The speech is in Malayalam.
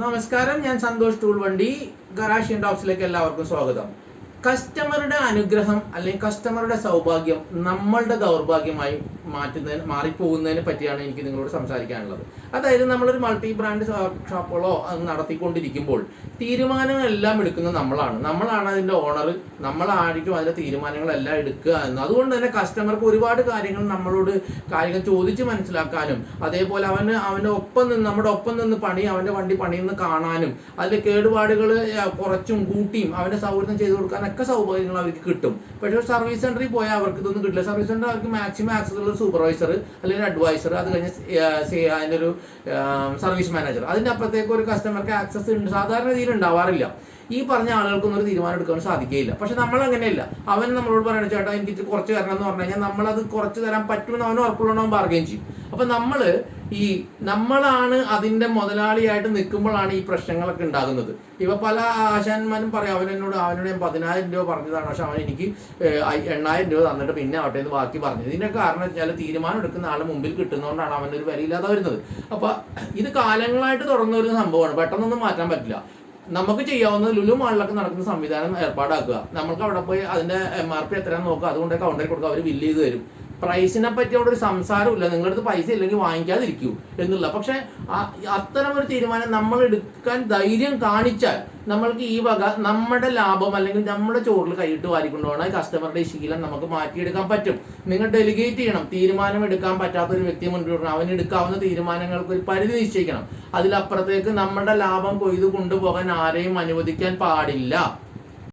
നമസ്കാരം ഞാൻ സന്തോഷ് ടൂൾ വണ്ടി ഗറാഷ്യൻ ടോക്സിലേക്ക് എല്ലാവർക്കും സ്വാഗതം. കസ്റ്റമറുടെ അനുഗ്രഹം അല്ലെങ്കിൽ കസ്റ്റമറുടെ സൗഭാഗ്യം നമ്മളുടെ ദൗർഭാഗ്യമായി മാറ്റുന്നതിന് മാറിപ്പോകുന്നതിനെ പറ്റിയാണ് എനിക്ക് നിങ്ങളോട് സംസാരിക്കാനുള്ളത്. അതായത് നമ്മളൊരു മൾട്ടി ബ്രാൻഡ് ഷോപ്പുകളോ നടത്തിക്കൊണ്ടിരിക്കുമ്പോൾ തീരുമാനങ്ങളെല്ലാം എടുക്കുന്നത് നമ്മളാണ്. നമ്മളാണ് അതിന്റെ ഓണർ നമ്മളായിരിക്കും അതിന്റെ തീരുമാനങ്ങളെല്ലാം എടുക്കുക എന്ന്. അതുകൊണ്ട് തന്നെ കസ്റ്റമർക്ക് ഒരുപാട് കാര്യങ്ങൾ നമ്മളോട് കാര്യങ്ങൾ ചോദിച്ച് മനസ്സിലാക്കാനും അതേപോലെ അവന് അവന്റെ ഒപ്പം നിന്ന് നമ്മുടെ ഒപ്പം നിന്ന് പണി അവന്റെ വണ്ടി പണിയെന്ന് കാണാനും അതിന്റെ കേടുപാടുകൾ കുറച്ചും കൂട്ടിയും അവന്റെ സൗകര്യം ചെയ്തു കൊടുക്കാനൊക്കെ സൗകര്യങ്ങൾ അവർക്ക് കിട്ടും. പക്ഷേ സർവീസ് സെന്ററിൽ പോയാൽ അവർക്ക് ഇതൊന്നും കിട്ടില്ല. സർവീസ് സെന്റർ അവർക്ക് മാക്സിമം ആക്സസ് ഉള്ള സൂപ്പർവൈസർ അല്ലെങ്കിൽ അഡ്വൈസർ അത് കഴിഞ്ഞ് അതിന്റെ ഒരു സർവീസ് മാനേജർ അതിന്റെ അപ്പുറത്തേക്ക് ഒരു കസ്റ്റമർക്ക് ആക്സസ് ഉണ്ട്. സാധാരണ രീതിയിൽ ഉണ്ടാവാറില്ല. ഈ പറഞ്ഞ ആളുകൾക്കൊന്നും ഒരു തീരുമാനം എടുക്കാൻ സാധിക്കുകയില്ല. പക്ഷെ നമ്മൾ അങ്ങനെയല്ല. അവൻ നമ്മളോട് പറയണം ചേട്ടാ എനിക്ക് കുറച്ച് തരണം എന്ന് പറഞ്ഞു കഴിഞ്ഞാൽ നമ്മളത് കുറച്ച് തരാൻ പറ്റുമെന്ന് അവന് ഉറപ്പുള്ളവൻ ബാർഗെയിൻ ചെയ്യും. അപ്പൊ നമ്മൾ ഈ നമ്മളാണ് അതിന്റെ മുതലാളിയായിട്ട് നിൽക്കുമ്പോഴാണ് ഈ പ്രശ്നങ്ങളൊക്കെ ഉണ്ടാകുന്നത്. ഇവ പല ആശാന്മാരും പറയും അവനെന്നോട് അവനോട് ഞാൻ പതിനായിരം രൂപ പറഞ്ഞതാണ് പക്ഷെ അവൻ എനിക്ക് എണ്ണായിരം രൂപ തന്നിട്ട് പിന്നെ ആവട്ടെ എന്ന് ബാക്കി പറഞ്ഞു. ഇതിന്റെ കാരണം വെച്ചാൽ തീരുമാനം എടുക്കുന്ന ആളെ മുമ്പിൽ കിട്ടുന്നതുകൊണ്ടാണ് അവനൊരു വിലയില്ലാതെ വരുന്നത്. അപ്പൊ ഇത് കാലങ്ങളായിട്ട് തുടർന്ന ഒരു സംഭവമാണ്. പെട്ടെന്നൊന്നും മാറ്റാൻ പറ്റില്ല. നമുക്ക് ചെയ്യാവുന്ന ലുലു മാളിലൊക്കെ നടക്കുന്ന സംവിധാനം ഏർപ്പാടാക്കുക. നമുക്ക് അവിടെ പോയി അതിന്റെ എം ആർ പി എത്രയാണെന്ന് നോക്കുക. അതുകൊണ്ട് കൗണ്ടറിൽ കൊടുക്കുക. അവർ ബില്ല് ചെയ്ത് തരും. പ്രൈസിനെ പറ്റി അവിടെ ഒരു സംസാരമില്ല നിങ്ങളടുത്ത് പൈസ ഇല്ലെങ്കിൽ വാങ്ങിക്കാതിരിക്കൂ എന്നുള്ള. പക്ഷെ അത്തരം ഒരു തീരുമാനം നമ്മൾ എടുക്കാൻ ധൈര്യം കാണിച്ചാൽ നമ്മൾക്ക് ഈ വക നമ്മുടെ ലാഭം അല്ലെങ്കിൽ നമ്മുടെ ചോറിൽ കൈയിട്ട് വാരിക്കൊണ്ടുപോകണം. കസ്റ്റമറുടെ ശീലം നമുക്ക് മാറ്റിയെടുക്കാൻ പറ്റും. നിങ്ങൾ ഡെലിഗേറ്റ് ചെയ്യണം. തീരുമാനം എടുക്കാൻ പറ്റാത്ത ഒരു വ്യക്തി വിടണം അവന് എടുക്കാവുന്ന തീരുമാനങ്ങൾക്ക് ഒരു പരിധി നിശ്ചയിക്കണം. അതിലപ്പുറത്തേക്ക് നമ്മുടെ ലാഭം കൊയ്തു കൊണ്ടുപോകാൻ ആരെയും അനുവദിക്കാൻ പാടില്ല.